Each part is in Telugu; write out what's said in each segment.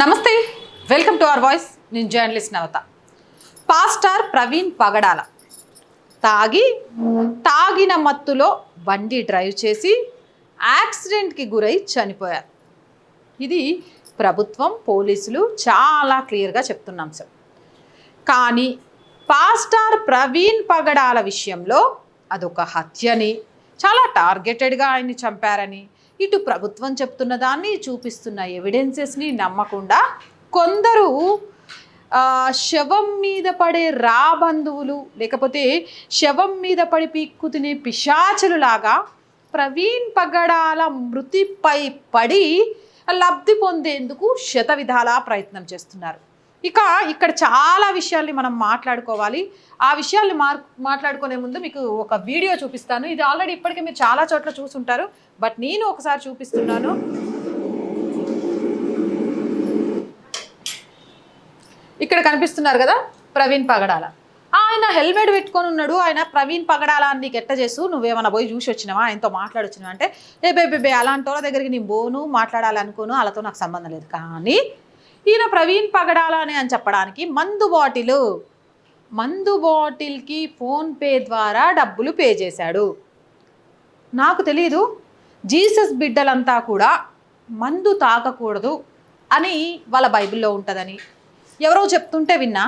నమస్తే వెల్కమ్ టు అవర్ వాయిస్. నేను జర్నలిస్ట్ నవత. పాస్టార్ ప్రవీణ్ పగడాల. తాగి తాగిన మత్తులో బండి డ్రైవ్ చేసి యాక్సిడెంట్కి గురై చనిపోయారు. ఇది ప్రభుత్వం పోలీసులు చాలా క్లియర్గా చెప్తున్నాం సార్ కానీ పాస్టార్ ప్రవీణ్ పగడాల విషయంలో అదొక హత్యని చాలా టార్గెటెడ్గా ఆయన్ని చంపారని ఇటు ప్రభుత్వం చెప్తున్న దాన్ని చూపిస్తున్న ఎవిడెన్సెస్ని నమ్మకుండా కొందరు శవం మీద పడే రాబంధువులు లేకపోతే శవం మీద పడి పీక్కు తినే పిశాచులులాగా ప్రవీణ్ పగడాల మృతిపై పడి లబ్ధి పొందేందుకు శత విధాలా ప్రయత్నం చేస్తున్నారు. ఇక ఇక్కడ చాలా విషయాల్ని మనం మాట్లాడుకోవాలి. ఆ విషయాల్ని మార్ మాట్లాడుకునే ముందు మీకు ఒక వీడియో చూపిస్తాను. ఇది ఆల్రెడీ ఇప్పటికే మీరు చాలా చోట్ల చూసుంటారు. బట్ నేను ఒకసారి చూపిస్తున్నాను. ఇక్కడ కనిపిస్తున్నారు కదా ప్రవీణ్ పగడాల. ఆయన హెల్మెట్ పెట్టుకొని ఉన్నాడు. ఆయన ప్రవీణ్ పగడాల అని నీకు ఎట్ట చేసు? నువ్వేమన్నా పోయి చూసి వచ్చినావా? ఆయనతో మాట్లాడొచ్చినావా? అంటే ఏ బే బే, బే అలాంటి వాళ్ళ దగ్గరికి నేను పోను మాట్లాడాలనుకోను వాళ్ళతో నాకు సంబంధం లేదు. కానీ ఈయన ప్రవీణ్ పగడాలని అని అని చెప్పడానికి మందు బాటిల్. మందు బాటిల్కి ఫోన్పే ద్వారా డబ్బులు పే చేశాడు. నాకు తెలీదు. జీసస్ బిడ్డలంతా కూడా మందు తాగకూడదు అని వాళ్ళ బైబిల్లో ఉంటుందని. ఎవరో చెప్తుంటే విన్నా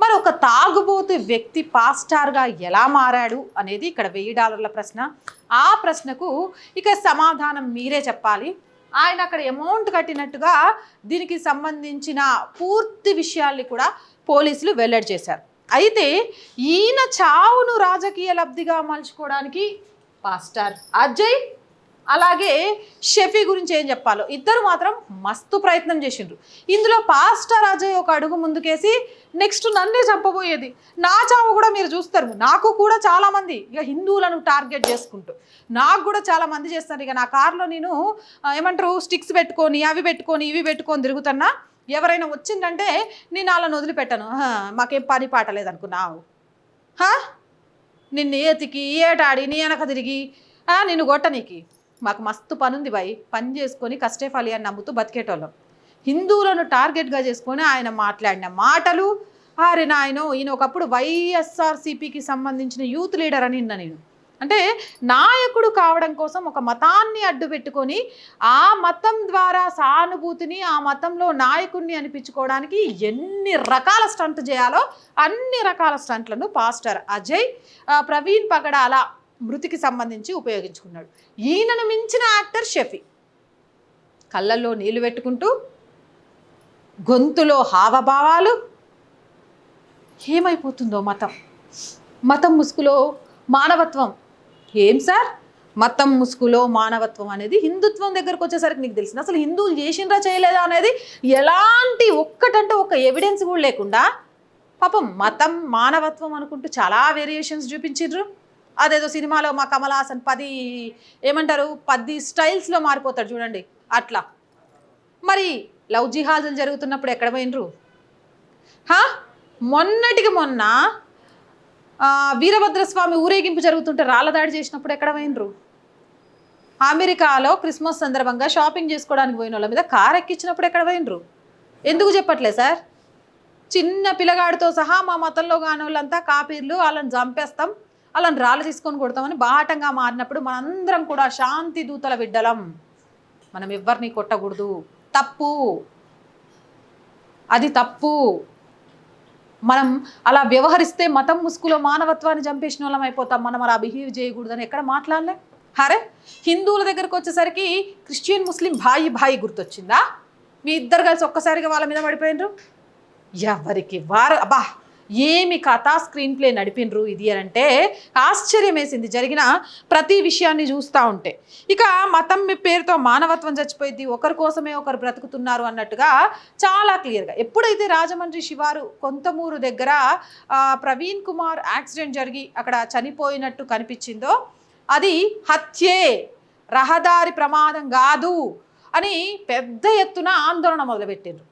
మరి ఒక తాగుబోతు వ్యక్తి పాస్టార్గా ఎలా మారాడు అనేది ఇక్కడ వెయ్యి డాలర్ల ప్రశ్న. ఆ ప్రశ్నకు ఇక సమాధానం మీరే చెప్పాలి. ఆయన అక్కడ అమౌంట్ కట్టినట్టుగా దీనికి సంబంధించిన పూర్తి విషయాల్ని కూడా పోలీసులు వెల్లడి చేశారు. అయితే ఈయన చావును రాజకీయ లబ్ధిగా మలుచుకోవడానికి పాస్టర్ అజయ్ అలాగే షెఫీ గురించి ఏం చెప్పాలో? ఇద్దరు మాత్రం మస్తు ప్రయత్నం చేసిండ్రు. ఇందులో పాస్టర్ అజయ్ ఒక అడుగు ముందుకేసి నెక్స్ట్ నన్నే చంపబోయేది. నా చావు కూడా మీరు చూస్తారు. నాకు కూడా చాలామంది ఇక హిందువులను టార్గెట్ చేసుకుంటూ. నాకు కూడా చాలా మంది చేస్తారు. ఇక నా కార్లో నేను ఏమంటారు స్టిక్స్ పెట్టుకొని అవి పెట్టుకొని ఇవి పెట్టుకొని తిరుగుతున్నా ఎవరైనా వచ్చిందంటే నేను వాళ్ళని వదిలిపెట్టను. మాకేం పని పాట లేదనుకున్నావు. నిన్న నిన్ను ఏతికి ఏటాడి నీ వెనక తిరిగి ఆ, నిన్ను కొట్టనీకి. మాకు మస్తు పనుంది బాయ్ పని చేసుకొని కష్టే ఫలి అని నమ్ముతూ బతికేటోళ్ళం. హిందువులను టార్గెట్గా చేసుకొని ఆయన మాట్లాడిన మాటలు అరే నాయన ఈయన ఒకప్పుడు వైఎస్ఆర్సీపీకి సంబంధించిన యూత్ లీడర్ అని నిన్న నేను. అంటే నాయకుడు కావడం కోసం ఒక మతాన్ని అడ్డు పెట్టుకొని ఆ మతం ద్వారా సానుభూతిని ఆ మతంలో నాయకుడిని అనిపించుకోవడానికి ఎన్ని రకాల స్టంట్ చేయాలో అన్ని రకాల స్టంట్లను పాస్టర్ అజయ్ ప్రవీణ్ పగడాల మృతికి సంబంధించి ఉపయోగించుకున్నాడు. ఈయనను మించిన యాక్టర్ షఫీ. కళ్ళల్లో నీళ్ళు పెట్టుకుంటూ గొంతులో హావభావాలు. ఏమైపోతుందో మతం? మతం ముసుగులో మానవత్వం. ఏం సార్? మతం ముసుగులో మానవత్వం అనేది హిందుత్వం దగ్గరకు వచ్చేసరికి నీకు తెలిసింది? అసలు హిందువులు చేసిండ్రా చేయలేదా అనేది ఎలాంటి ఒక్కటంటే ఒక ఎవిడెన్స్ కూడా లేకుండా పాపం మతం మానవత్వం అనుకుంటూ చాలా వేరియేషన్స్ చూపించిండ్రు. అదేదో సినిమాలో మా కమల్ హాసన్ పది ఏమంటారు పది స్టైల్స్లో మారిపోతాడు చూడండి. అట్లా. మరి లవ్ జిహాజులు జరుగుతున్నప్పుడు ఎక్కడ పోయినరు? మొన్నటికి మొన్న వీరభద్రస్వామి ఊరేగింపు జరుగుతుంటే రాళ్ళదాడి చేసినప్పుడు ఎక్కడ పోయినరు? అమెరికాలో క్రిస్మస్ సందర్భంగా షాపింగ్ చేసుకోవడానికి పోయిన వాళ్ళ మీద కార్ ఎక్కించినప్పుడు ఎక్కడ పోయినరు? ఎందుకు చెప్పట్లే సార్? చిన్న పిల్లగాడితో సహా మా మతంలో కాని వాళ్ళంతా కాపీర్లు వాళ్ళని చంపేస్తాం. వాళ్ళని రాళ్ళు తీసుకొని కొడతామని బాటంగా మారినప్పుడు మనందరం కూడా శాంతి దూతల బిడ్డలం. మనం ఎవరిని కొట్టకూడదు. తప్పు. అది తప్పు. మనం అలా వ్యవహరిస్తే మతం ముసుగులో మానవత్వాన్ని చంపేసిన వాళ్ళం అయిపోతాం. మనం అలా బిహేవ్ చేయకూడదని ఎక్కడ మాట్లాడలే? హరే హిందువుల దగ్గరకు వచ్చేసరికి క్రిస్టియన్ ముస్లిం భాయి భాయి గుర్తొచ్చిందా? మీ ఇద్దరు కలిసి ఒక్కసారిగా వాళ్ళ మీద పడిపోయినరు? ఎవరికి వారు అబ్బా! ఏమి కథా స్క్రీన్ ప్లే నడిపినరు ఇది అని అంటే ఆశ్చర్యం వేసింది జరిగిన ప్రతి విషయాన్ని చూస్తూ ఉంటే. ఇక మతం మీ పేరుతో మానవత్వం చచ్చిపోయింది ఒకరి కోసమే ఒకరు బ్రతుకుతున్నారు అన్నట్టుగా చాలా క్లియర్గా. ఎప్పుడైతే రాజమండ్రి శివారు కొంతమూరు దగ్గర ప్రవీణ్ కుమార్ యాక్సిడెంట్ జరిగి అక్కడ చనిపోయినట్టు కనిపించిందో అది హత్యే రహదారి ప్రమాదం కాదు అని పెద్ద ఎత్తున ఆందోళన మొదలుపెట్టిండ్రు.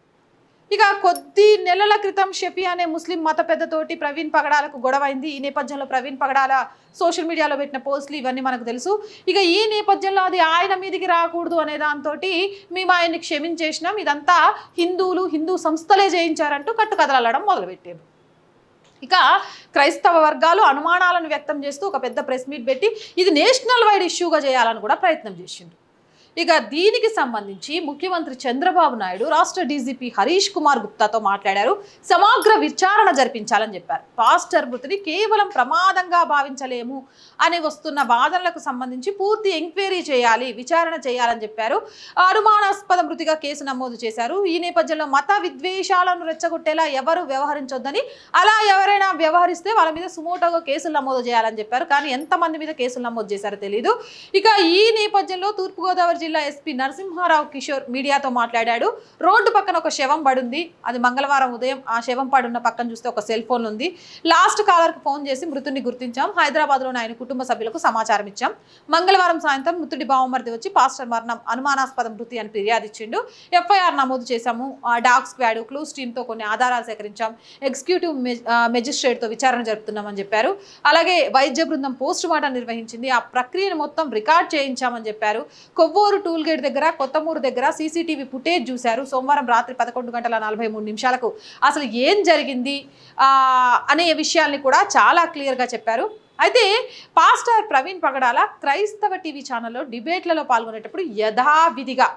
ఇక కొద్ది నెలల క్రితం షఫీ అనే ముస్లిం మత పెద్దతోటి ప్రవీణ్ పగడాలకు గొడవైంది. ఈ నేపథ్యంలో ప్రవీణ్ పగడాల సోషల్ మీడియాలో పెట్టిన పోస్టులు ఇవన్నీ మనకు తెలుసు. ఇక ఈ నేపథ్యంలో అది ఆయన మీదికి రాకూడదు అనే దాంతో మేము ఆయన్ని క్షమించేసినాం. ఇదంతా హిందువులు హిందూ సంస్థలే చేయించారంటూ కట్టుకథలడం మొదలుపెట్టారు. ఇక క్రైస్తవ వర్గాలు అనుమానాలను వ్యక్తం చేస్తూ ఒక పెద్ద ప్రెస్ మీట్ పెట్టి ఇది నేషనల్ వైడ్ ఇష్యూగా చేయాలని కూడా ప్రయత్నం చేసిండు ఇక దీనికి సంబంధించి ముఖ్యమంత్రి చంద్రబాబు నాయుడు రాష్ట్ర డీజీపీ హరీష్ కుమార్ గుప్తాతో మాట్లాడారు. సమగ్ర విచారణ జరిపించాలని చెప్పారు. పాస్టర్ మృతిని కేవలం ప్రమాదంగా భావించలేము అని వస్తున్న వాదనలకు సంబంధించి పూర్తి ఎంక్వైరీ చేయాలి విచారణ చేయాలని చెప్పారు. అనుమానాస్పద మృతిగా కేసు నమోదు చేశారు. ఈ నేపథ్యంలో మత విద్వేషాలను రెచ్చగొట్టేలా ఎవరు వ్యవహరించొద్దని అలా ఎవరైనా వ్యవహరిస్తే వాళ్ళ మీద సుమోటోగా కేసులు నమోదు చేయాలని చెప్పారు. కానీ ఎంతమంది మీద కేసులు నమోదు చేశారో తెలియదు ఇక ఈ నేపథ్యంలో తూర్పుగోదావరి జిల్లా ఎస్పీ నరసింహారావు కిషోర్ మీడియాతో మాట్లాడాడు. రోడ్డు పక్కన ఒక శవం పడుంది. అది మంగళవారం ఉదయం ఆ శవం పడున్న పక్కన చూస్తే ఒక సెల్ ఫోన్ ఉంది. లాస్ట్ కాలర్కి ఫోన్ చేసి మృతుడిని గుర్తించాం. హైదరాబాద్లోని ఆయన కుటుంబ సభ్యులకు సమాచారం ఇచ్చాం. మంగళవారం సాయంత్రం మృతుడి బావమరిది వచ్చి పాస్టర్ మరణం అనుమానాస్పద మృతి అని ఫిర్యాదు ఇచ్చిండు. ఎఫ్ఐఆర్ నమోదు చేశాము. ఆ డాగ్ స్క్వాడ్ క్లూస్ టీమ్తో కొన్ని ఆధారాలు సేకరించాం. ఎగ్జిక్యూటివ్ మెజిస్ట్రేట్తో విచారణ జరుపుతున్నామని చెప్పారు. అలాగే వైద్య బృందం పోస్ట్ మార్టం నిర్వహించింది. ఆ ప్రక్రియను మొత్తం రికార్డ్ చేయించామని చెప్పారు. కొవ్వూరు టూల్ గేట్ దగ్గర కొత్తమూరు దగ్గర సీసీటీవీ ఫుటేజ్ చూశారు. సోమవారం రాత్రి పదకొండు గంటల నలభై మూడు నిమిషాలకు. అసలు ఏం జరిగింది? అనే విషయాల్ని కూడా చాలా క్లియర్గా చెప్పారు. అయితే పాస్టర్ ప్రవీణ్ పగడాల క్రైస్తవ టీవీ ఛానల్లో డిబేట్లలో పాల్గొనేటప్పుడు యథావిధిగా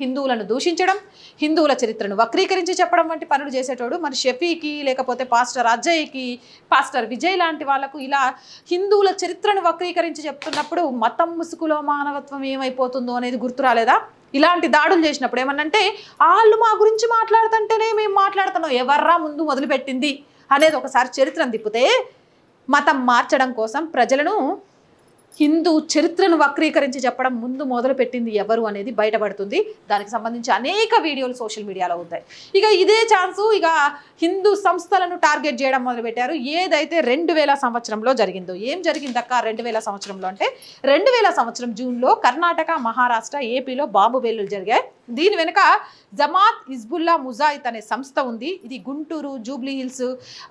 హిందువులను దూషించడం హిందువుల చరిత్రను వక్రీకరించి చెప్పడం వంటి పనులు చేసేటోడు మరి షఫీకి లేకపోతే పాస్టర్ అజయ్కి పాస్టర్ విజయ్ లాంటి వాళ్ళకు ఇలా హిందువుల చరిత్రను వక్రీకరించి చెప్తున్నప్పుడు మతం ముసుగులో మానవత్వం ఏమైపోతుందో అనేది గుర్తు రాలేదా? ఇలాంటి దాడులు చేసినప్పుడు ఏమన్నంటే వాళ్ళు మా గురించి మాట్లాడుతుంటేనే మేము మాట్లాడుతున్నాం ఎవర్రా ముందు మొదలుపెట్టింది? అనేది ఒకసారి చరిత్రను తిప్పితే మతం మార్చడం కోసం ప్రజలను హిందూ చరిత్రను వక్రీకరించి చెప్పడం ముందు మొదలు పెట్టింది ఎవరు అనేది బయటపడుతుంది. దానికి సంబంధించి అనేక వీడియోలు సోషల్ మీడియాలో ఉంటాయి. ఇక ఇదే ఛాన్సు ఇక హిందూ సంస్థలను టార్గెట్ చేయడం మొదలుపెట్టారు. ఏదైతే రెండు వేల సంవత్సరంలో జరిగిందో ఏం జరిగిందక్క రెండు వేల సంవత్సరంలో అంటే రెండు వేల సంవత్సరం జూన్లో కర్ణాటక మహారాష్ట్ర ఏపీలో బాంబు బేలులు జరిగాయి. దీని వెనుక జమాత్ ఇజ్బుల్లా ముజాయిద్ అనే సంస్థ ఉంది. ఇది గుంటూరు జూబ్లీ హిల్స్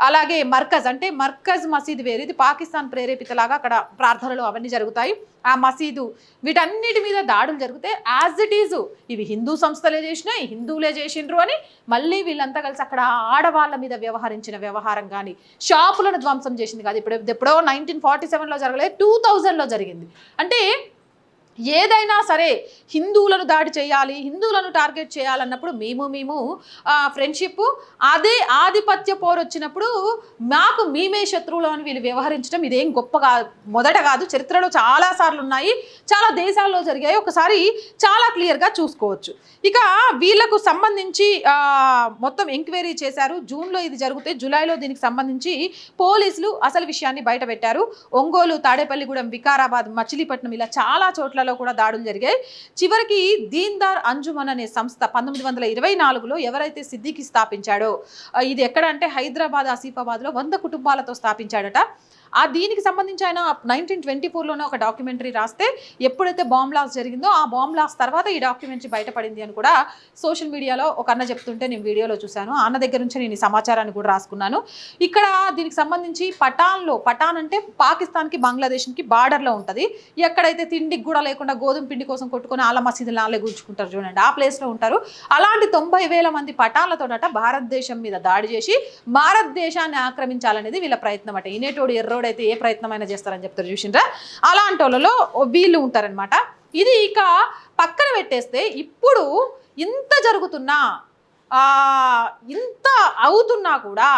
అలాగే మర్కజ్. అంటే మర్కజ్ మసీద్ వేరు. ఇది పాకిస్తాన్ ప్రేరేపితలాగా అక్కడ ప్రార్థనలు అవన్నీ జరుగుతాయి. ఆ మసీదు వీటన్నిటి మీద దాడులు జరిగితే యాజ్ ఇట్ ఈజ్ ఇవి హిందూ సంస్థలే చేసినాయి హిందువులే చేసిండ్రు అని మళ్ళీ వీళ్ళంతా కలిసి అక్కడ ఆడవాళ్ళ మీద వ్యవహరించిన వ్యవహారం కానీ షాపులను ధ్వంసం చేసింది కాదు. ఇప్పుడు ఎప్పుడో నైన్టీన్ ఫార్టీ సెవెన్లో జరగలేదు టూ థౌజండ్లో జరిగింది. అంటే ఏదైనా సరే హిందువులను దాడి చేయాలి హిందువులను టార్గెట్ చేయాలన్నప్పుడు మేము మేము ఫ్రెండ్షిప్ అదే ఆధిపత్య పోరు వచ్చినప్పుడు మాకు మేమే శత్రువులు అని వీళ్ళు వ్యవహరించడం ఇదేం గొప్ప కాదు మొదట కాదు చరిత్రలో చాలా సార్లు ఉన్నాయి చాలా దేశాల్లో జరిగాయి ఒకసారి చాలా క్లియర్గా చూసుకోవచ్చు. ఇక వీళ్ళకు సంబంధించి మొత్తం ఎంక్వైరీ చేశారు. జూన్లో ఇది జరిగితే జూలైలో దీనికి సంబంధించి పోలీసులు అసలు విషయాన్ని బయట పెట్టారు. ఒంగోలు తాడేపల్లిగూడెం వికారాబాద్ మచిలీపట్నం ఇలా చాలా చోట్ల చోట్లలో కూడా దాడులు జరిగాయి. చివరికి దీన్దార్ అంజుమన్ అనే సంస్థ పంతొమ్మిది వందల ఇరవై నాలుగులో ఎవరైతే సిద్దికి స్థాపించాడో ఇది ఎక్కడ అంటే హైదరాబాద్ ఆసిఫాబాద్లో వంద కుటుంబాలతో స్థాపించాడట. ఆ దీనికి సంబంధించి ఆయన నైన్టీన్ ట్వంటీ ఫోర్లోనే ఒక డాక్యుమెంటరీ రాస్తే ఎప్పుడైతే బాంబ్ లాస్ జరిగిందో ఆ బాంబ్ లాస్ తర్వాత ఈ డాక్యుమెంటరీ బయటపడింది అని కూడా సోషల్ మీడియాలో ఒక అన్న చెప్తుంటే నేను వీడియోలో చూశాను. అన్న దగ్గర నుంచి నేను ఈ సమాచారాన్ని కూడా రాసుకున్నాను. ఇక్కడ దీనికి సంబంధించి పటాన్లో పటాన్ అంటే పాకిస్తాన్కి బంగ్లాదేశ్కి బార్డర్లో ఉంటుంది. ఎక్కడైతే తిండికి కూడా లేకుండా గోధుమ పిండి కోసం కొట్టుకొని ఆల మసీదులు నాలే గుంచుకుంటారు చూడండి. ఆ ప్లేస్లో ఉంటారు. అలాంటి తొంభై వేల మంది పటాన్లతోనట భారతదేశం మీద దాడి చేసి భారతదేశాన్ని ఆక్రమించాలనేది వీళ్ళ ప్రయత్నం అట. ఇనేటోడు ఎర్రోడైతే ఏ ప్రయత్నమైనా చేస్తారని చెప్తారు చూసిండ్రా? అలాంటి వాళ్ళలో వీళ్ళు ఉంటారనమాట ఇది ఇక పక్కన పెట్టేస్తే ఇప్పుడు ఇంత జరుగుతున్నా ఇంత అవుతున్నా కూడా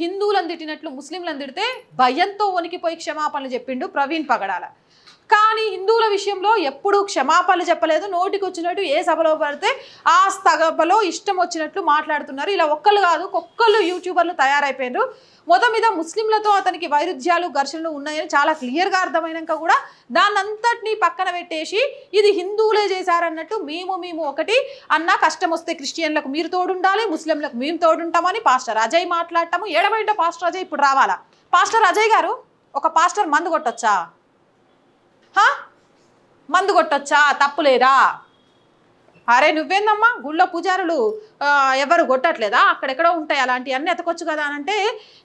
హిందువులను తిట్టినట్లు ముస్లింలను తిడితే భయంతో వణికిపోయి క్షమాపణలు చెప్పిండు ప్రవీణ్ పగడాల. కానీ హిందువుల విషయంలో ఎప్పుడూ క్షమాపణలు చెప్పలేదు. నోటికి వచ్చినట్టు ఏ సభలో పడితే ఆ సభలో ఇష్టం వచ్చినట్లు మాట్లాడుతున్నారు. ఇలా ఒక్కళ్ళు కాదు ఒక్కళ్ళు యూట్యూబర్లు తయారైపోయినారు మొత్తం మీద ముస్లింలతో అతనికి వైరుధ్యాలు ఘర్షణలు ఉన్నాయని చాలా క్లియర్గా అర్థమైనాక కూడా దాన్నంతటినీ పక్కన పెట్టేసి ఇది హిందువులే చేశారన్నట్టు మేము మేము ఒకటి అన్న కష్టం వస్తే క్రిస్టియన్లకు మీరు తోడుండాలి ముస్లింలకు మేము తోడుంటామని పాస్టర్ అజయ్ మాట్లాడటము. ఏడబయట పాస్టర్ అజయ్ ఇప్పుడు రావాలా? పాస్టర్ అజయ్ గారు ఒక పాస్టర్ మందు కొట్టొచ్చా? హా? మందు కొట్టొచ్చా? తప్పులేదా? అరే నువ్వేందమ్మా? గుళ్ళో పూజారులు ఎవరు కొట్టట్లేదా? అక్కడెక్కడో ఉంటాయి అలాంటి అన్ని ఎతకొచ్చు కదా అని అంటే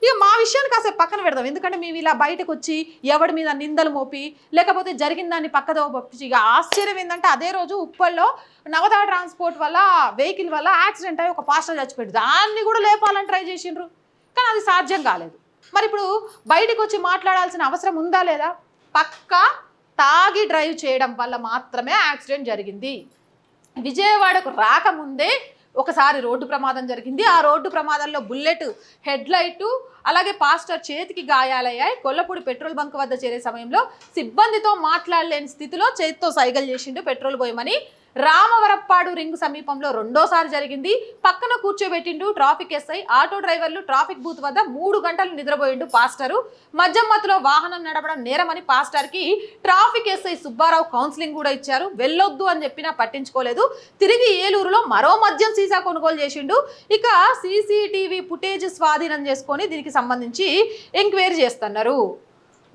ఇక మా విషయాన్ని కాసేపు పక్కన పెడదాం. ఎందుకంటే మేము ఇలా బయటకు వచ్చి ఎవడి మీద నిందలు మోపి లేకపోతే జరిగిన దాన్ని పక్కదో పంపించి ఇక ఆశ్చర్యం ఏంటంటే అదే రోజు ఉప్పల్లో నవదా ట్రాన్స్పోర్ట్ వల్ల వెహికల్ వల్ల యాక్సిడెంట్ అయ్యి ఒక పాస్టర్ చచ్చిపోయింది దాన్ని కూడా లేపాలని ట్రై చేసిండ్రు. కానీ అది సాధ్యం కాలేదు. మరి ఇప్పుడు బయటకు వచ్చి మాట్లాడాల్సిన అవసరం ఉందా లేదా? పక్కా తాగి డ్రైవ్ చేయడం వల్ల మాత్రమే యాక్సిడెంట్ జరిగింది. విజయవాడకు రాకముందే ఒకసారి రోడ్డు ప్రమాదం జరిగింది. ఆ రోడ్డు ప్రమాదంలో బుల్లెట్ హెడ్ లైటు అలాగే పాస్టర్ చేతికి గాయాలయ్యాయి. కొల్లపూడి పెట్రోల్ బంక్ వద్ద చేరే సమయంలో సిబ్బందితో మాట్లాడలేని స్థితిలో చేతితో సైగలు చేసిండు పెట్రోల్ పోయమని రామవరప్పాడు రింగ్ సమీపంలో రెండోసారి జరిగింది. పక్కన కూర్చోబెట్టిండు ట్రాఫిక్ ఎస్ఐ ఆటో డ్రైవర్లు ట్రాఫిక్ బూత్ వద్ద మూడు గంటలు నిద్రపోయిండు పాస్టరు. మద్యం మత్తులో వాహనం నడపడం నేరమని పాస్టర్కి ట్రాఫిక్ ఎస్ఐ సుబ్బారావు కౌన్సిలింగ్ కూడా ఇచ్చారు. వెళ్ళొద్దు అని చెప్పినా పట్టించుకోలేదు. తిరిగి ఏలూరులో మరో మద్యం సీసా కొనుగోలు చేసిండు. ఇక సీసీటీవీ ఫుటేజ్ స్వాధీనం చేసుకొని దీనికి సంబంధించి ఎంక్వైరీ చేస్తున్నారు.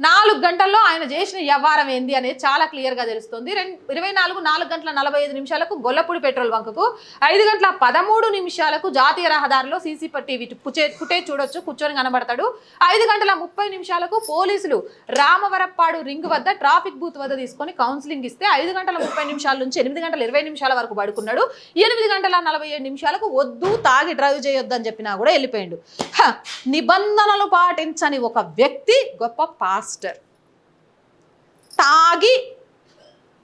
నాలుగు గంటల్లో ఆయన చేసిన వ్యవహారం ఏంది అనేది చాలా క్లియర్గా తెలుస్తుంది. రెండు ఇరవై నాలుగు నాలుగు గంటల నలభై ఐదు నిమిషాలకు గొల్లపూడి పెట్రోల్ బంకుకు ఐదు గంటల పదమూడు నిమిషాలకు జాతీయ రహదారిలో సీసీ టీవీ పుచే ఫుటేజ్ చూడొచ్చు కూర్చొని కనబడతాడు. ఐదు గంటల ముప్పై నిమిషాలకు పోలీసులు రామవరప్పాడు రింగ్ వద్ద ట్రాఫిక్ బూత్ వద్ద తీసుకొని కౌన్సిలింగ్ ఇస్తే ఐదు గంటల ముప్పై నిమిషాల నుంచి ఎనిమిది గంటల ఇరవై నిమిషాల వరకు పడుకున్నాడు. ఎనిమిది గంటల నలభై ఏడు నిమిషాలకు వద్దు తాగి డ్రైవ్ చేయొద్దని చెప్పినా కూడా వెళ్ళిపోయాడు. హ, నిబంధనలు పాటించని ఒక వ్యక్తి గొప్ప పాస్ మాస్టర్ తాగి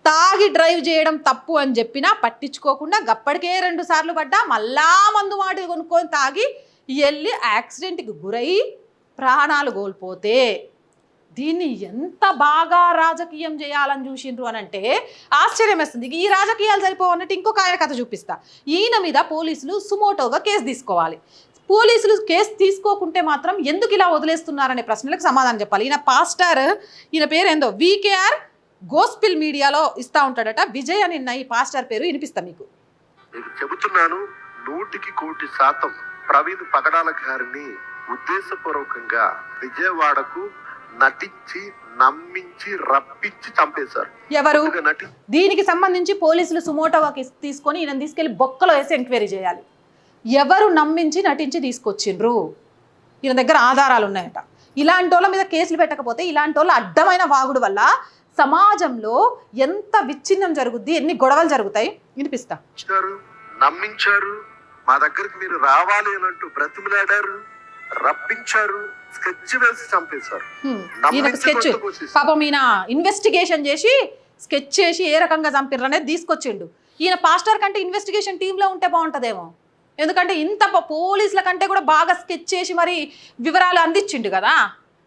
తాగి డ్రైవ్ చేయడం తప్పు అని చెప్పినా పట్టించుకోకుండా గప్పటికే రెండు సార్లు పడ్డా మళ్ళా మందు వాటి కొనుక్కొని తాగి వెళ్ళి యాక్సిడెంట్కి గురై ప్రాణాలు కోల్పోతే దీన్ని ఎంత బాగా రాజకీయం చేయాలని చూసిండ్రు అని అంటే ఆశ్చర్యం వేస్తుంది. ఈ రాజకీయాలు సరిపోవన్నట్టు ఇంకొక ఆయన కథ చూపిస్తా. ఈయన మీద పోలీసులు సుమోటోగా కేసు తీసుకోవాలి. పోలీసులు కేసు తీసుకోకుంటే మాత్రం ఎందుకు ఇలా వదిలేస్తున్నారనే ప్రశ్నలకు సమాధానం చెప్పాలి. ఈయన పాస్టర్ ఈయన పేరు ఏందో వికేఆర్ గోస్పిల్ మీడియాలో ఇస్తా ఉంటాడట. విజయ్ అని ఈ పాస్టర్ పేరు వినిపిస్తా మీకు. మీకు చెబుతున్నాను నూటికి కోటి శాతం ప్రవీణ్ పగడాల గారిని ఉద్దేశపూర్వకంగా విజయవాడకు నటించి నమ్మించి రప్పించి చంపేశారు. ఎవరు? దీనికి సంబంధించి పోలీసులు సుమోటోగా తీసుకొని ఈయన తీసుకెళ్ళి బొక్కలో వేసి ఎంక్వైరీ చేయాలి. ఎవరు నమ్మించి నటించి తీసుకొచ్చిండ్రు? ఈయన దగ్గర ఆధారాలు ఉన్నాయట. ఇలాంటి వాళ్ళ మీద కేసులు పెట్టకపోతే ఇలాంటి వాళ్ళ అడ్డమైన వాగుడు వల్ల సమాజంలో ఎంత విచ్ఛిన్నం జరుగుద్ది ఎన్ని గొడవలు జరుగుతాయి? వినిపిస్తా. నమ్మించారు. మా దగ్గరికి మీరు రావాలి అంటూ బ్రతిమలాడారు. రప్పించారు. స్కెచ్ వేసి చంపేశారు. స్కెచ్. పాపం ఈయన ఇన్వెస్టిగేషన్ చేసి స్కెచ్ చేసి ఏ రకంగా చంపిర్రు అనేది తీసుకొచ్చిండు. ఈయన పాస్టర్ కంటే ఇన్వెస్టిగేషన్ టీంలో ఉంటే బాగుంటుందేమో. ఎందుకంటే ఇంత పోలీసుల కంటే కూడా బాగా స్కెచ్ చేసి మరి వివరాలు అందించిండు కదా.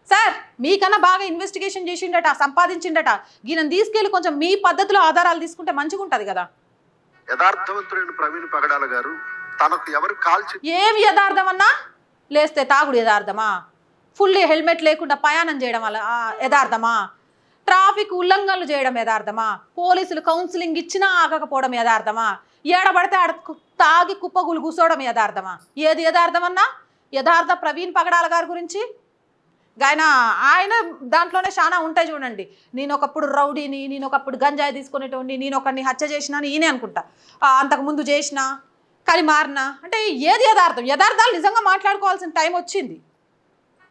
సార్ మీకన్నా బాగా ఇన్వెస్టిగేషన్ చేసిండట సంపాదించిండట. ఈయన తీసుకెళ్ళి కొంచెం మీ పద్ధతిలో ఆధారాలు తీసుకుంటే మంచిగా ఉంటుంది కదా. యథార్థవంతుడైన ప్రవీణ్ పగడాల గారు తనకు ఎవరు కాల్చి ఏమి యథార్థం అన్నా లేస్తే తాగుడు యథార్థమా? ఫుల్ హెల్మెట్ లేకుండా ప్రయాణం చేయడం వల్ల యథార్థమా? ట్రాఫిక్ ఉల్లంఘనలు చేయడం యథార్థమా? పోలీసులు కౌన్సిలింగ్ ఇచ్చినా ఆగకపోవడం యథార్థమా? ఏడబడితే ఆడ కు- తాగి కుప్పగులు కూర్చోవడం యథార్థమా? ఏది యథార్థమన్నా? యథార్థ ప్రవీణ్ పగడాల గారి గురించి? ఆయన ఆయన దాంట్లోనే చాలా ఉంటాయి చూడండి. నేను ఒకప్పుడు రౌడీని నేను ఒకప్పుడు గంజాయి తీసుకునేటోడిని నేను ఒకరిని హత్య చేసినా అని ఈయనే అనుకుంటా. అంతకుముందు చేసిన కానీ మారినా అంటే ఏది యథార్థం? యథార్థాలు నిజంగా మాట్లాడుకోవాల్సిన టైం వచ్చింది.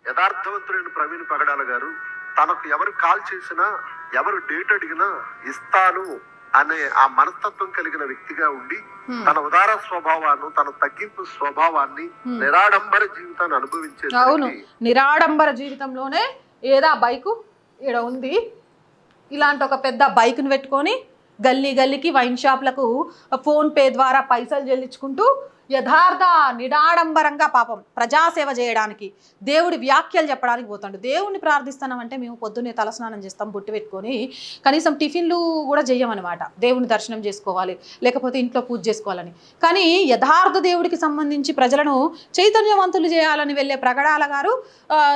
యథార్థవంతుడైన ప్రవీణ్ పగడాల గారు తనకు ఎవరు కాల్ చేసినా ఎవరు డేట్ అడిగినా ఇస్తాను. అనే ఆ మనస్తత్వం కలిగిన వ్యక్తిగా ఉండి. తన ఉదార స్వభావాన్ని తన తగ్గింపు స్వభావాన్ని. నిరాడంబర జీవితాన్ని అనుభవించే అవును నిరాడంబర జీవితంలోనే ఏదా బైకు ఈడ ఉంది ఇలాంటి ఒక పెద్ద బైక్ను పెట్టుకొని గల్లీ గల్లీకి వైన్ షాప్లకు ఫోన్ పే ద్వారా పైసలు చెల్లించుకుంటూ యథార్థ నిడాడంబరంగా పాపం ప్రజాసేవ చేయడానికి దేవుడి వ్యాఖ్యలు చెప్పడానికి పోతాడు. దేవుడిని ప్రార్థిస్తున్నామంటే మేము పొద్దున్నే తలస్నానం చేస్తాం బొట్టు పెట్టుకొని కనీసం టిఫిన్లు కూడా చేయమన్నమాట దేవుని దర్శనం చేసుకోవాలి లేకపోతే ఇంట్లో పూజ చేసుకోవాలని. కానీ యథార్థ దేవుడికి సంబంధించి ప్రజలను చైతన్యవంతులు చేయాలని వెళ్ళే ప్రగడాల గారు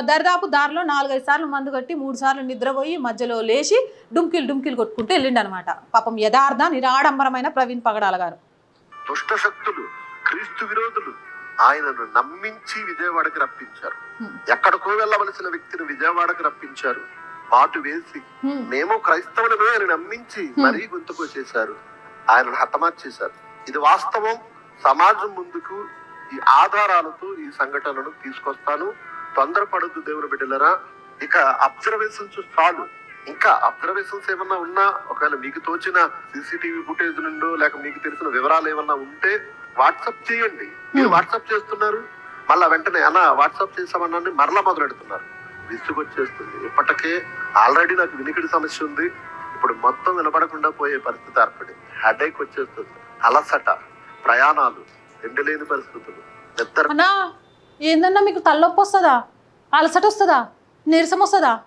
దరిదాపు దారిలో నాలుగైదు సార్లు మందు కట్టి మూడు సార్లు నిద్రపోయి మధ్యలో లేచి డుంకిలు డుంకిలు కొట్టుకుంటూ వెళ్ళిండు అనమాట పాపం యథార్థ నిరాడంబరమైన ప్రవీణ్ పగడాల గారు. దుష్ట శక్తులు క్రీస్తు విరోధులు ఆయనను నమ్మించి విజయవాడకి రప్పించారు. హ్మ్. ఎక్కడికో వెళ్ళవలసిన వ్యక్తిని విజయవాడకు రప్పించారు. పాటు వేసి హ్మ్. మేము క్రైస్తవులమే అని నమ్మించి మరీ గొంతుకు చేశారు ఆయనను హతమార్చేశారు ఇది వాస్తవం. సమాజం ముందుకు ఈ ఆధారాలతో ఈ సంఘటనను తీసుకొస్తాను. తొందరపడద్దు దేవుని బిడ్డలరా. ఇక అబ్జర్వేషన్స్ చాలు. ఇంకా అబ్జర్వేషన్స్ ఏమన్నా ఉన్నా ఒకవేళ మీకు తోచిన సీసీటీవీ ఫుటేజ్ నుండో లేక మీకు తెలిసిన వివరాలు ఏమన్నా ఉంటే వాట్సాప్ చేయండి. మీరు వాట్సాప్ చేస్తున్నారు మళ్ళా వెంటనే అన్న వాట్సాప్ చేసామన్నా మరలా మొదలెడుతున్నారు. విసుగొచ్చేస్తుంది. ఇప్పటికే ఆల్రెడీ నాకు వినికిడి సమస్య ఉంది. ఇప్పుడు మొత్తం నిలబడకుండా పోయే పరిస్థితి ఏర్పడింది హెడేక్ వచ్చేస్తుంది. అలసట ప్రయాణాలు ఎండలేని పరిస్థితులు నిద్ర. ఏందన్నా మీకు తలనొప్పి వస్తుందా? అలసట వస్తుందా? నీరసం వస్తుందా?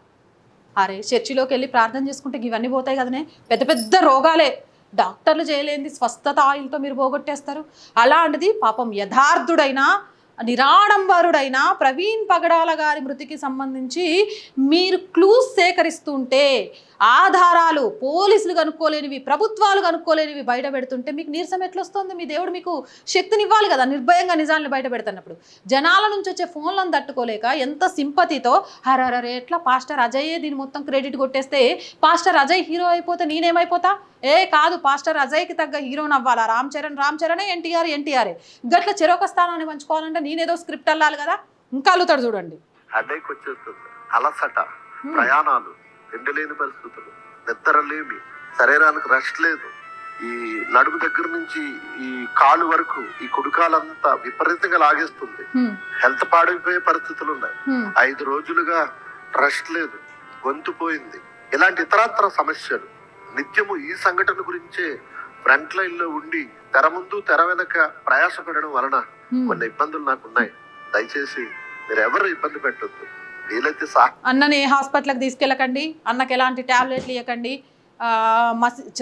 అరే చర్చిలోకి వెళ్ళి ప్రార్థన చేసుకుంటే ఇవన్నీ పోతాయి కదనే. పెద్ద పెద్ద రోగాలే. డాక్టర్లు చేయలేనిది స్వస్థత ఆయిల్తో మీరు పోగొట్టేస్తారు. అలాంటిది పాపం యథార్థుడైన నిరాడంబరుడైన ప్రవీణ్ పగడాల గారి మృతికి సంబంధించి మీరు క్లూస్ సేకరిస్తుంటే ఆధారాలు పోలీసులు కనుక్కోలేనివి ప్రభుత్వాలు కనుక్కోలేనివి బయట పెడుతుంటే మీకు నీరసం ఎట్లా వస్తుంది మీ దేవుడు మీకు శక్తిని ఇవ్వాలి కదా నిర్భయంగా నిజాలను బయట పెడుతున్నప్పుడు. జనాల నుంచి వచ్చే ఫోన్లను తట్టుకోలేక ఎంత సింపతితో హరరే ఎట్లా పాస్టర్ అజయ్ దీని మొత్తం క్రెడిట్ కొట్టేస్తే పాస్టర్ అజయ్ హీరో అయిపోతే నేనేమైపోతా? ఏ కాదు పాస్టర్ అజయ్కి తగ్గ హీరోని అవ్వాలా రామ్ చరణ్ రామ్ చరణే ఎన్టీఆర్ ఎన్టీఆరే. గట్ల చెరొక స్థానాన్ని పంచుకోవాలంటే నేనేదో స్క్రిప్ట్ అల్లాలి కదా? ఇంకా అల్లుతాడు చూడండి. వచ్చేస్తుంది అలసట ప్రయాణాలు. ఎండలేని పరిస్థితులు. నిద్రలేమి శరీరానికి రెస్ట్ లేదు. ఈ నడుము దగ్గర నుంచి ఈ కాలు వరకు ఈ కుడుకాలంతా విపరీతంగా లాగేస్తుంది. హెల్త్ పాడైపోయే పరిస్థితులు ఉన్నాయి. ఐదు రోజులుగా రెస్ట్ లేదు. గొంతు పోయింది. ఇలాంటి ఇతరత్ర సమస్యలు. నిత్యము ఈ సంఘటన గురించే ఫ్రంట్ లైన్లో ఉండి తెర ముందు తెర వెనక ప్రయాసపడడం వలన. కొన్ని ఇబ్బందులు నాకు ఉన్నాయి దయచేసి మీరు ఎవరు ఇబ్బంది పెట్టొద్దు. వీలైతే అన్నని హాస్పిటల్కి తీసుకెళ్ళకండి. అన్నకి ఎలాంటి టాబ్లెట్లు ఇవ్వకండి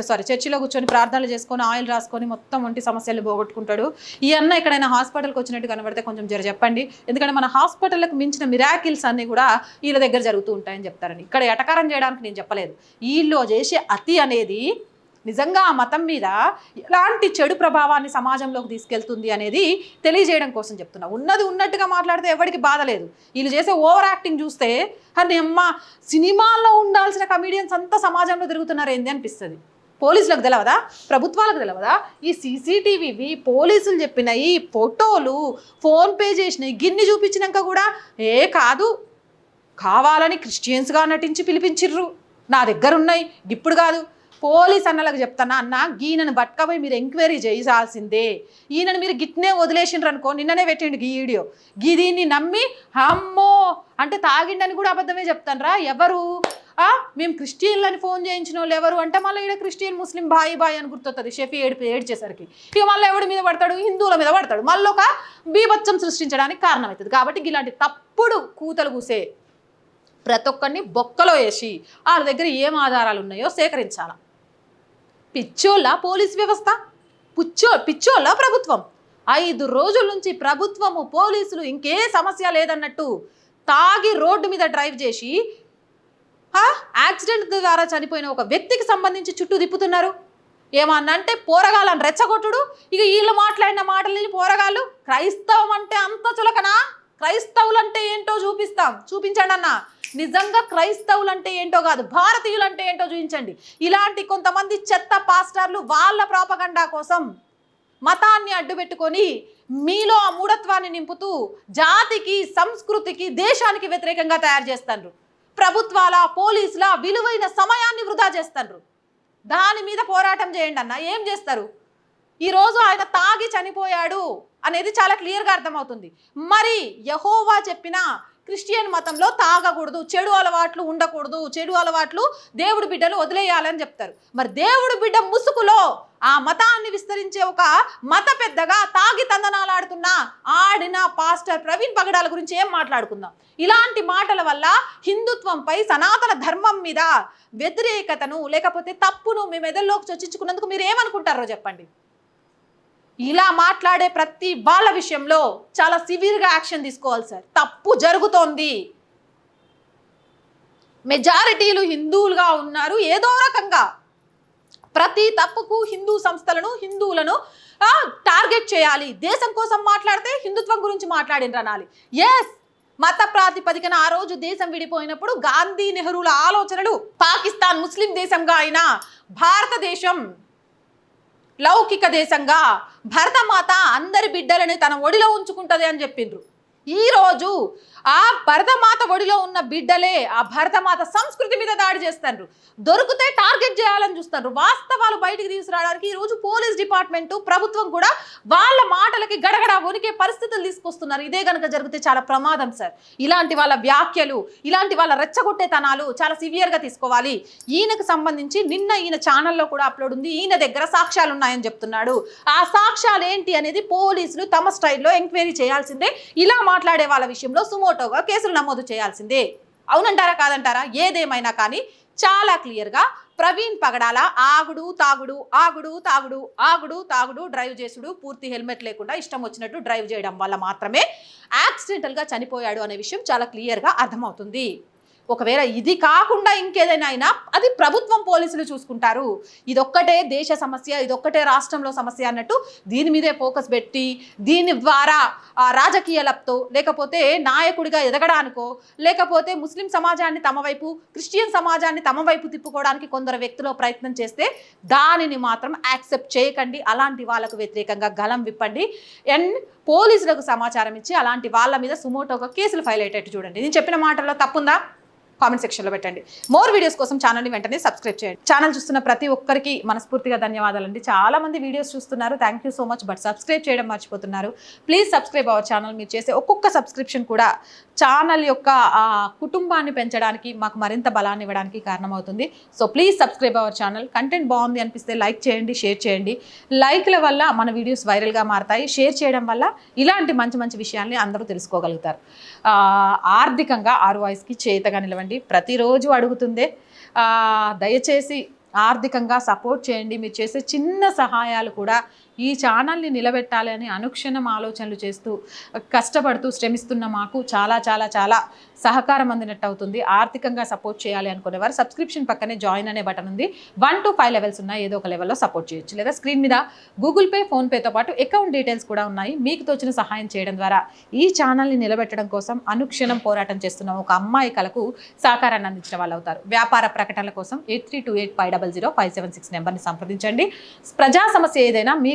సారీ చర్చిలో కూర్చొని ప్రార్థనలు చేసుకొని ఆయిల్ రాసుకొని మొత్తం ఒంటి సమస్యలు పోగొట్టుకుంటాడు. ఈ అన్న ఎక్కడైనా హాస్పిటల్కి వచ్చినట్టు కనబడితే కొంచెం జర చెప్పండి. ఎందుకంటే మన హాస్పిటల్కి మించిన మిరాకిల్స్ అన్నీ కూడా వీళ్ళ దగ్గర జరుగుతూ ఉంటాయని చెప్తారని. ఇక్కడ ఎటకారం చేయడానికి నేను చెప్పలేదు. వీళ్ళు చేసే అతి అనేది నిజంగా ఆ మతం మీద ఎలాంటి చెడు ప్రభావాన్ని సమాజంలోకి తీసుకెళ్తుంది అనేది తెలియజేయడం కోసం చెప్తున్నా. ఉన్నది ఉన్నట్టుగా మాట్లాడితే ఎవరికి బాధ లేదు. వీళ్ళు చేసే ఓవర్ యాక్టింగ్ చూస్తే అని అమ్మ సినిమాల్లో ఉండాల్సిన కమీడియన్స్ అంతా సమాజంలో తిరుగుతున్నారు ఏంది అనిపిస్తుంది. పోలీసులకు తెలియదా ప్రభుత్వాలకు తెలియదా ఈ సీసీటీవీవి పోలీసులు చెప్పిన ఈ ఫోటోలు ఫోన్పే చేసినవి గిన్ని చూపించినాక కూడా ఏ కాదు కావాలని క్రిస్టియన్స్గా నటించి పిలిపించిర్రు. నా దగ్గర ఉన్నాయి ఇప్పుడు కాదు. పోలీస్ అన్నలకు చెప్తానా? అన్న ఈయనను పట్టుకపోయి మీరు ఎంక్వైరీ చేయాల్సిందే. ఈయనను మీరు గిట్నే వదిలేసిండ్రు అనుకో నిన్ననే పెట్టిండు ఈ వీడియో. గీ దీన్ని నమ్మి అమ్మో! అంటే తాగిండని కూడా అబద్ధమే చెప్తానరా ఎవరు? మేము క్రిస్టియన్లని ఫోన్ చేయించిన వాళ్ళు ఎవరు? అంటే మళ్ళీ ఈడ క్రిస్టియన్ ముస్లిం బాయి బాయి అని గుర్తొస్తుంది షెఫీ ఏడిపి ఏడ్చేసరికి. ఇక మళ్ళీ ఎవడి మీద పడతాడు? హిందువుల మీద పడతాడు. మళ్ళీ ఒక బీభత్సం సృష్టించడానికి కారణమవుతుంది కాబట్టి ఇలాంటి తప్పుడు కూతలు కూసే ప్రతి ఒక్కరిని బొక్కలో వేసి వాళ్ళ దగ్గర ఏం ఆధారాలు ఉన్నాయో సేకరించాలా. పిచ్చోళ్ళ పోలీస్ వ్యవస్థ? పుచ్చో పిచ్చోళ్ళ ప్రభుత్వం? ఐదు రోజుల నుంచి ప్రభుత్వము పోలీసులు ఇంకే సమస్య లేదన్నట్టు తాగి రోడ్డు మీద డ్రైవ్ చేసి యాక్సిడెంట్ ద్వారా చనిపోయిన ఒక వ్యక్తికి సంబంధించి చుట్టూ తిప్పుతున్నారు. ఏమన్నా అంటే పోరగాళ్ళని రెచ్చగొట్టుడు. ఇక వీళ్ళు మాట్లాడిన మాటలని పోరగాళ్ళు క్రైస్తవం అంటే అంత చులకనా? క్రైస్తవులు అంటే ఏంటో చూపిస్తాం. చూపించండి నిజంగా క్రైస్తవులు అంటే ఏంటో కాదు భారతీయులు అంటే ఏంటో చూపించండి. ఇలాంటి కొంతమంది చెత్త పాస్టర్లు వాళ్ళ ప్రాపగండా కోసం మతాన్ని అడ్డుపెట్టుకొని మీలో ఆ మూఢత్వాన్ని నింపుతూ జాతికి సంస్కృతికి దేశానికి వ్యతిరేకంగా తయారు చేస్తారు ప్రభుత్వాల పోలీసుల విలువైన సమయాన్ని వృధా చేస్తారు దాని మీద పోరాటం చేయండి అన్న ఏం చేస్తారు? ఈరోజు ఆయన తాగి చనిపోయాడు అనేది చాలా క్లియర్గా అర్థమవుతుంది. మరి యహోవా చెప్పిన క్రిస్టియన్ మతంలో తాగకూడదు చెడు అలవాట్లు ఉండకూడదు చెడు అలవాట్లు దేవుడి బిడ్డలు వదిలేయాలని చెప్తారు. మరి దేవుడి బిడ్డ ముసుగులో ఆ మతాన్ని విస్తరించే ఒక మత పెద్దగా తాగి తందనాలాడుతున్న ఆడిన పాస్టర్ ప్రవీణ్ పగడాల గురించి ఏం మాట్లాడుకుందాం? ఇలాంటి మాటల వల్ల హిందుత్వంపై సనాతన ధర్మం మీద వ్యతిరేకతను లేకపోతే తప్పును మీ మెదల్లోకి చొచ్చించుకున్నందుకు మీరు ఏమనుకుంటారో చెప్పండి. ఇలా మాట్లాడే ప్రతి వాళ్ళ విషయంలో చాలా సివియర్గా యాక్షన్ తీసుకోవాలి సార్ తప్పు జరుగుతోంది. మెజారిటీలు హిందువులుగా ఉన్నారు ఏదో రకంగా. ప్రతి తప్పుకు హిందూ సంస్థలను హిందువులను టార్గెట్ చేయాలి. దేశం కోసం మాట్లాడితే హిందుత్వం గురించి మాట్లాడిన అనాలి ఎస్ మత ప్రాతిపదికన ఆ రోజు దేశం విడిపోయినప్పుడు గాంధీ నెహ్రూల ఆలోచనలు పాకిస్తాన్ ముస్లిం దేశంగా అయినా భారతదేశం లౌకిక దేశంగా భరతమాత అందరి బిడ్డలని తన ఒడిలో ఉంచుకుంటది అని చెప్పిండ్రు. ఈరోజు ఆ భరతమాత ఒడిలో ఉన్న బిడ్డలే ఆ భరతమాత సంస్కృతి మీద దాడి చేస్తారు దొరికితే టార్గెట్ చేయాలని చూస్తారు వాస్తవాలు బయటికి తీసుకురావడానికి ఈ రోజు పోలీస్ డిపార్ట్మెంట్ ప్రభుత్వం కూడా వాళ్ళ మాటలకి గడగడ వణికే పరిస్థితులు తీసుకొస్తున్నారు. ఇదే గనుక జరిగితే చాలా ప్రమాదం సార్. ఇలాంటి వాళ్ళ వ్యాఖ్యలు ఇలాంటి వాళ్ళ రెచ్చగొట్టేతనాలు చాలా సివియర్గా తీసుకోవాలి. ఈయనకు సంబంధించి నిన్న ఈయన ఛానల్లో కూడా అప్లోడ్ ఉంది. ఈయన దగ్గర సాక్ష్యాలు ఉన్నాయని చెప్తున్నాడు. ఆ సాక్ష్యాలు ఏంటి అనేది పోలీసులు తమ స్టైల్లో ఎంక్వైరీ చేయాల్సిందే. ఇలా మాట్లాడే వాళ్ళ విషయంలో సుమోటోగా కేసులు నమోదు చేయాల్సిందే. అవునంటారా కాదంటారా? ఏదేమైనా కానీ చాలా క్లియర్గా ప్రవీణ్ పగడాల ఆగుడు తాగుడు ఆగుడు తాగుడు ఆగుడు తాగుడు డ్రైవ్ చేసుడు పూర్తి హెల్మెట్ లేకుండా ఇష్టం వచ్చినట్టు డ్రైవ్ చేయడం వల్ల మాత్రమే యాక్సిడెంటల్గా చనిపోయాడు అనే విషయం చాలా క్లియర్గా అర్థమవుతుంది. ఒకవేళ ఇది కాకుండా ఇంకేదైనా అయినా అది ప్రభుత్వం పోలీసులు చూసుకుంటారు. ఇదొక్కటే దేశ సమస్య ఇదొక్కటే రాష్ట్రంలో సమస్య అన్నట్టు దీని మీదే ఫోకస్ పెట్టి దీని ద్వారా ఆ, రాజకీయ లబ్తో లేకపోతే నాయకుడిగా ఎదగడానికో లేకపోతే ముస్లిం సమాజాన్ని తమ వైపు క్రిస్టియన్ సమాజాన్ని తమ వైపు తిప్పుకోవడానికి కొందరు వ్యక్తులు ప్రయత్నం చేస్తే దానిని మాత్రం యాక్సెప్ట్ చేయకండి. అలాంటి వాళ్ళకు వ్యతిరేకంగా గలం విప్పండి. అండ్ పోలీసులకు సమాచారం ఇచ్చి అలాంటి వాళ్ళ మీద సుమోటోగా కేసులు ఫైల్ అయ్యేటట్టు చూడండి. నేను చెప్పిన మాటల్లో తప్పుందా? కామెంట్ సెక్షన్లో పెట్టండి. మోర్ వీడియోస్ కోసం ఛానల్ని వెంటనే సబ్స్క్రైబ్ చేయండి. ఛానల్ చూస్తున్న ప్రతి ఒక్కరికి మనస్ఫూర్తిగా ధన్యవాదాలండి. చాలా మంది వీడియోస్ చూస్తున్నారు. Thank you so much but subscribe చేయడం మర్చిపోతున్నారు. ప్లీజ్ సబ్స్క్రైబ్ అవర్ ఛానల్ మీరు చేసే ఒక్కొక్క సబ్స్క్రిప్షన్ కూడా ఛానల్ యొక్క కుటుంబాన్ని పెంచడానికి మాకు మరింత బలాన్ని ఇవ్వడానికి కారణమవుతుంది. So please subscribe our channel content బాగుంది అనిపిస్తే లైక్ చేయండి షేర్ చేయండి. లైక్ల వల్ల మన వీడియోస్ వైరల్గా మారతాయి. షేర్ చేయడం వల్ల ఇలాంటి మంచి మంచి విషయాల్ని అందరూ తెలుసుకోగలుగుతారు. ఆర్థికంగా ఆరు వాయిస్కి చేతగా నిలవండి. ప్రతిరోజు అడుగుతుందే దయచేసి ఆర్థికంగా సపోర్ట్ చేయండి. మీరు చేసే చిన్న సహాయాలు కూడా ఈ ఛానల్ని నిలబెట్టాలి అని అనుక్షణం ఆలోచనలు చేస్తూ కష్టపడుతూ శ్రమిస్తున్న మాకు చాలా చాలా చాలా సహకారం అందినట్టు అవుతుంది. ఆర్థికంగా సపోర్ట్ చేయాలి అనుకునేవారు సబ్స్క్రిప్షన్ పక్కనే జాయిన్ అనే బటన్ ఉంది. వన్ టు ఫైవ్ లెవెల్స్ ఉన్నాయి. ఏదో ఒక లెవెల్లో సపోర్ట్ చేయొచ్చు. లేదా స్క్రీన్ మీద గూగుల్ పే ఫోన్పేతో పాటు అకౌంట్ డీటెయిల్స్ కూడా ఉన్నాయి. మీకు తోచిన సహాయం చేయడం ద్వారా ఈ ఛానల్ని నిలబెట్టడం కోసం అనుక్షణం పోరాటం చేస్తున్న ఒక అమ్మాయి కలకు సహకారాన్ని అందించిన వాళ్ళు అవుతారు. వ్యాపార ప్రకటనల కోసం eight three two eight five double zero five seven six నెంబర్ని సంప్రదించండి. ప్రజా సమస్య ఏదైనా మీ